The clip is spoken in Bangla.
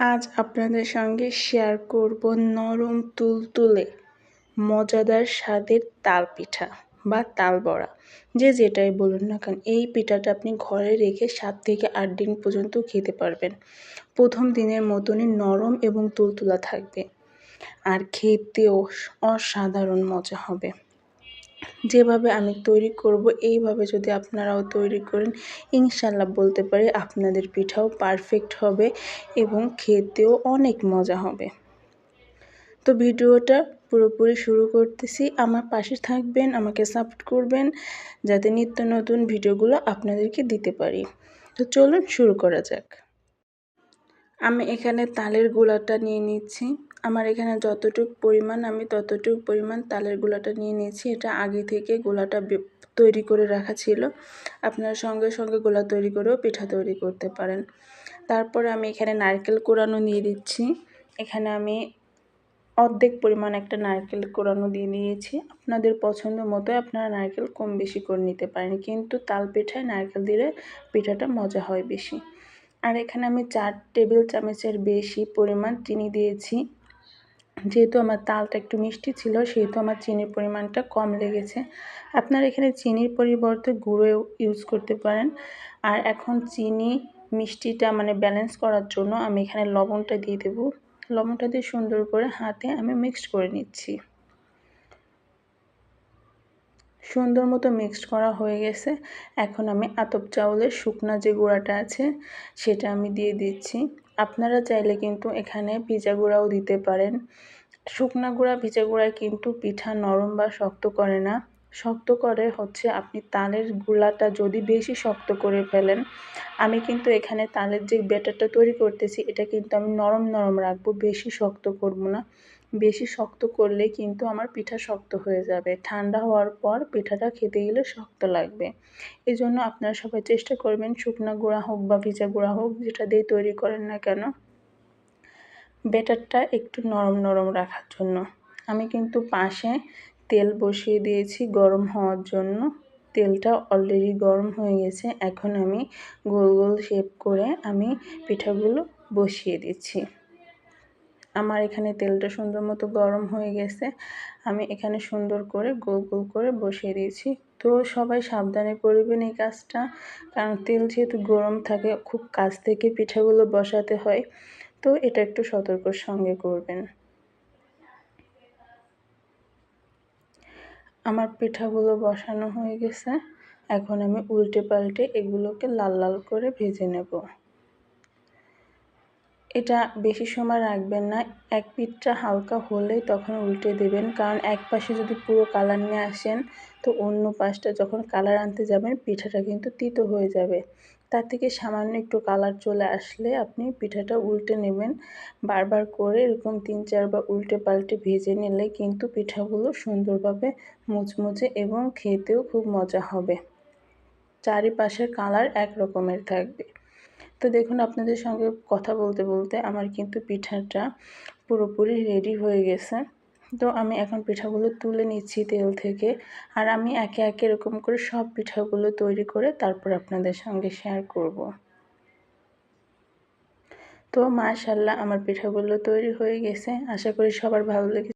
আজ আপনাদের সঙ্গে শেয়ার করব নরম তুলতুলে, মজাদার স্বাদের তাল পিঠা বা তাল বড়া। যে যেটাই বলুন না কেন, এই পিঠাটা আপনি ঘরে রেখে সাত থেকে আট দিন পর্যন্ত খেতে পারবেন। প্রথম দিনের মতনই নরম এবং তুলতুলা থাকবে। আর খেতেও অসাধারণ মজা হবে। যেভাবে আমি তৈরি করব, এইভাবে যদি আপনারাও তৈরি করেন, ইনশাল্লাহ বলতে পারি আপনাদের পিঠাও পারফেক্ট হবে এবং খেতেও অনেক মজা হবে। তো ভিডিওটা পুরোপুরি শুরু করতেছি। আমার পাশে থাকবেন, আমাকে সাপোর্ট করবেন যাতে নিত্য নতুন ভিডিওগুলো আপনাদেরকে দিতে পারি। তো চলুন শুরু করা যাক। আমি এখানে তালের গোলাটা নিয়ে নিচ্ছি। আমার এখানে যতটুকু পরিমাণ, আমি ততটুকু পরিমাণ তালের গোলাটা নিয়ে নিয়েছি। এটা আগে থেকে গোলাটা তৈরি করে রাখা ছিল। আপনার সঙ্গে সঙ্গে গোলা তৈরি করেও পিঠা তৈরি করতে পারেন। তারপরে আমি এখানে নারকেল কোরানো নিয়ে দিচ্ছি। এখানে আমি অর্ধেক পরিমাণ একটা নারকেল কোরানো দিয়ে দিয়েছি আপনাদের পছন্দ মতো আপনারা নারকেল কম বেশি করে নিতে পারেন, কিন্তু তাল পিঠায় নারকেল দিলে পিঠাটা মজা হয় বেশি। আর এখানে আমি চার টেবিল চামচের বেশি পরিমাণ চিনি দিয়েছি। যেহেতু আমার তালটা একটু মিষ্টি ছিল, সেহেতু আমার চিনির পরিমাণটা কম লেগেছে। আপনারা এখানে চিনির পরিবর্তে গুঁড়ো ইউজ করতে পারেন। আর এখন চিনি মিষ্টিটা মানে ব্যালেন্স করার জন্য আমি এখানে লবণটা দিয়ে দেবো। লবণটা দিয়ে সুন্দর করে হাতে আমি মিক্সড করে নিচ্ছি। সুন্দর মতো মিক্সড করা হয়ে গেছে। এখন আমি আতপ চাউলের শুকনা যে গুঁড়াটা আছে, সেটা আমি দিয়ে দিচ্ছি। আপনারা চাইলে কিন্তু এখানে ভিজা গুঁড়াও দিতে পারেন। শুকনা গুঁড়া, ভিজা গুঁড়ায় কিন্তু পিঠা নরম বা শক্ত করে না। শক্ত করে হচ্ছে আপনি তালের গুলাটা যদি বেশি শক্ত করে ফেলেন, আমি কিন্তু এখানে তালের যে ব্যাটারটা তৈরি করতেছি, এটা কিন্তু আমি নরম নরম রাখব, বেশি শক্ত করব না। বেশি শক্ত করলে কিন্তু আমার পিঠা শক্ত হয়ে যাবে। ঠান্ডা হওয়ার পর পিঠাটা খেতে গেলে শক্ত লাগবে। এই জন্য আপনারা সবাই চেষ্টা করবেন শুকনো গুঁড়া হোক বা ভিজা গুঁড়া হোক যেটা দিয়ে তৈরি করেন না কেন, ব্যাটারটা একটু নরম নরম রাখার জন্য। আমি কিন্তু পাশে তেল বসিয়ে দিয়েছি গরম হওয়ার জন্য। তেলটা অলরেডি গরম হয়ে গেছে। এখন আমি গোল গোল শেপ করে আমি পিঠাগুলো বসিয়ে দিচ্ছি। আমার এখানে তেলটা সুন্দর মতো গরম হয়ে গেছে। আমি এখানে সুন্দর করে গোল গোল করে বসিয়ে দিয়েছি। তো সবাই সাবধানে করবেন এই কাজটা, কারণ তেল যেহেতু গরম থাকে, খুব কাছ থেকে পিঠাগুলো বসাতে হয়। তো এটা একটু সতর্কর সঙ্গে করবেন। আমার পিঠাগুলো বসানো হয়ে গেছে। এখন আমি উল্টে পাল্টে এগুলোকে লাল লাল করে ভেজে নেব। এটা বেশি সময় রাখবেন না। এক পিঠটা হালকা হলেই তখন উল্টে দেবেন। কারণ এক পাশে যদি পুরো কালার নিয়ে আসেন, তো অন্য পাশটা যখন কালার আনতে যাবেন, পিঠাটা কিন্তু তিতো হয়ে যাবে। তার থেকে সামান্য একটু কালার চলে আসলে আপনি পিঠাটা উল্টে নেবেন। বারবার করে এরকম তিন চারবার উল্টে পাল্টে ভেজে নিলে কিন্তু পিঠাগুলো সুন্দরভাবে মুচমুচে এবং খেতেও খুব মজা হবে। চারিপাশের কালার এক রকমের থাকবে। তো দেখুন, আপনাদের সঙ্গে কথা বলতে বলতে আমার কিন্তু পিঠাটা পুরোপুরি রেডি হয়ে গেছে। তো আমি এখন পিঠাগুলো তুলে নিচ্ছি তেল থেকে। আর আমি একে একে এরকম করে সব পিঠাগুলো তৈরি করে তারপর আপনাদের সঙ্গে শেয়ার করব। তো মাশাল্লাহ আমার পিঠাগুলো তৈরি হয়ে গেছে। আশা করি সবার ভালো লেগেছে।